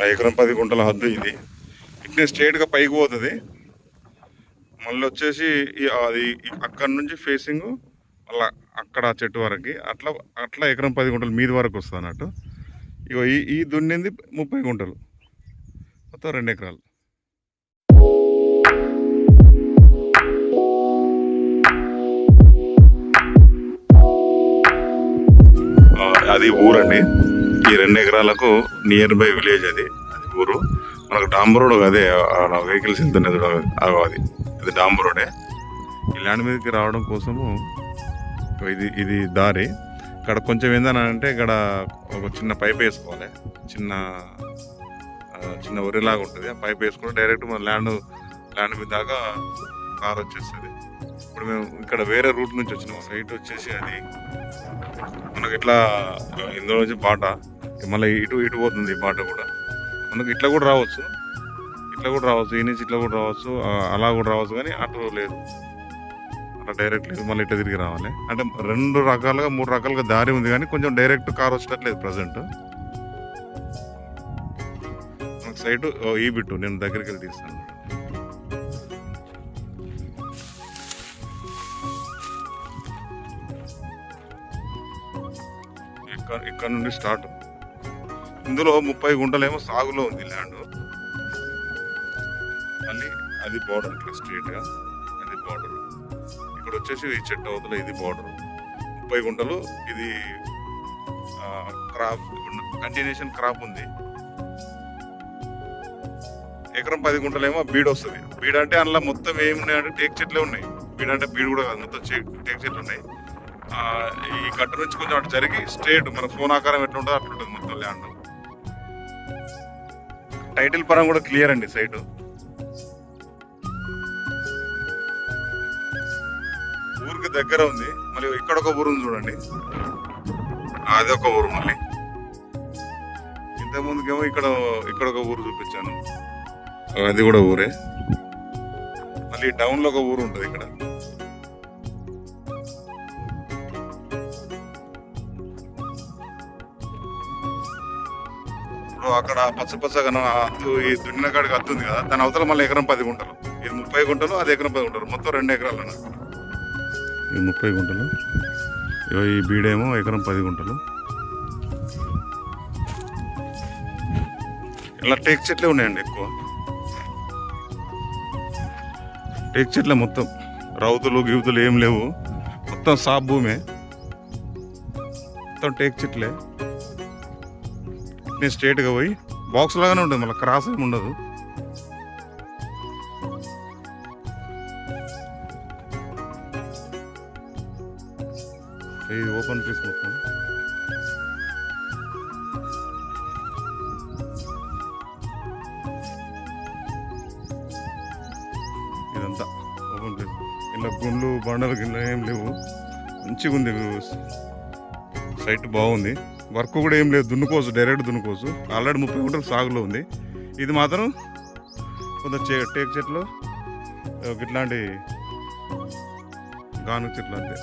ఆ ఎకరం పది గుంటల హద్దు ఇది ఇట్నే స్ట్రేట్గా పైకి పోతుంది. మళ్ళీ వచ్చేసి అది అక్కడ నుంచి ఫేసింగ్ అలా అక్కడ ఆ చెట్టు వరకు అట్లా అట్లా ఎకరం పది గుంటలు మీది వరకు వస్తుంది అన్నట్టు. ఇగో ఈ ఈ దున్నింది ముప్పై గుంటలు. మొత్తం రెండు ఎకరాలు. అది ఊరండి. ఈ రెండు ఎకరాలకు నియర్ బై విలేజ్ అది. అది ఊరు. మనకు డాంబర్ రోడ్ అదే వెహికల్స్ వెళ్తున్నాయి చూడ అగో అది ఇది డాంబర్ రోడే. ఈ ల్యాండ్ మీదకి రావడం కోసము ఇది ఇది దారి. ఇక్కడ కొంచెం ఏందని అంటే ఇక్కడ ఒక చిన్న పైప్ వేసుకోవాలి. చిన్న చిన్న వరిలాగా ఉంటుంది. ఆ పైప్ వేసుకుంటే డైరెక్ట్ మన ల్యాండ్ ల్యాండ్ మీద దాకా కార్ వచ్చేస్తుంది. ఇప్పుడు మేము ఇక్కడ వేరే రూట్ నుంచి వచ్చినాం. సైట్ వచ్చేసి అది. మనకి ఇట్లా ఇందులో నుంచి బాట. మళ్ళీ ఇటు ఇటు పోతుంది ఈ బాట కూడా. అందుకు ఇట్లా కూడా రావచ్చు. ఇట్లా కూడా రావచ్చు. ఈ నుంచి ఇట్లా కూడా రావచ్చు. అలా కూడా రావచ్చు కానీ అటు లేదు. అట్లా డైరెక్ట్ లేదు. మళ్ళీ ఇట్లా తిరిగి రావాలి. అంటే రెండు రకాలుగా మూడు రకాలుగా దారి ఉంది కానీ కొంచెం డైరెక్ట్ కార్ వచ్చేటట్లేదు ప్రజెంట్ మనకు సైడ్ ఈ బిట్టు నేను దగ్గరికి వెళ్ళి తీస్తాను. ఇక్కడ ఇక్కడ నుండి స్టార్ట్ ఇందులో ముప్పై గుంటలేమో సాగులో ఉంది ల్యాండ్. మళ్ళీ అది బార్డర్ ఇక్కడ స్ట్రేట్గా అది బార్డర్ ఇక్కడ వచ్చేసి ఈ చెట్టు అవతల ఇది బార్డర్ ముప్పై గుంటలు ఇది క్రాప్ కంటిన్యూషన్ క్రాప్ ఉంది. ఎకరం పది గుంటలేమో బీడ్ వస్తుంది. బీడ్ అంటే అందులో మొత్తం ఏమున్నాయి అంటే టేక్ చెట్లే ఉన్నాయి. బీడ్ అంటే బీడ్ కూడా కాదు మొత్తం టేక్ చెట్లు ఉన్నాయి. ఈ గట్టు నుంచి కొంచెం అటు జరిగి స్ట్రేట్ మన ఫోన్ ఆకారం ఎట్లా అట్లుంటుంది అట్లా ఉంటుంది మొత్తం ల్యాండ్. టైటిల్ పరం కూడా క్లియర్ అండి సైట్. ఊరికి దగ్గర ఉంది మళ్ళీ ఇక్కడ ఒక ఊరు ఉంది చూడండి. అది ఒక ఊరు మళ్ళీ. ఇంతకుముందుకేమో ఇక్కడ ఇక్కడ ఒక ఊరు చూపించాను. అది కూడా ఊరే. మళ్ళీ టౌన్లో ఒక ఊరు ఉంటుంది ఇక్కడ. అక్కడ పచ్చ పచ్చగా నా అద్దు ఈ దున్నిన కాడికి ఉంది కదా దాని అవతల మళ్ళీ ఎకరం పది గుంటలు. ఇది ముప్పై గుంటలు అది ఎకరం పది గుంటలు. మొత్తం రెండు ఎకరాలు. ఇది ముప్పై గుంటలు. ఈ బీడేమో ఎకరం పది గుంటలు. ఇలా టేక్ చెట్లే ఉన్నాయండి ఎక్కువ. టేక్ చెట్లే మొత్తం. రౌతులు గివుతులు ఏం లేవు. మొత్తం సాబ్ భూమే. మొత్తం టేక్ చెట్లే. నేను స్ట్రేట్గా పోయి బాక్స్ లాగానే ఉంటుంది మళ్ళీ క్రాస్ ఏమి ఉండదు. ఇది ఓపెన్ పీస్ మొత్తం. ఇదంతా ఓపెన్ ప్లేస్ ఇలా గుండ్లు బండలు గిన్నెలు ఏం లేవు. మంచిగా ఉంది సైట్ బాగుంది. వర్క్ కూడా ఏం లేదు దున్నుకోవచ్చు డైరెక్ట్ దున్నుకోవచ్చు. ఆల్రెడీ ముప్పై గుంటలు సాగులో ఉంది. ఇది మాత్రం కొంత టేక్ చెట్లు ఇట్లాంటి గాను చెట్లు అంతే.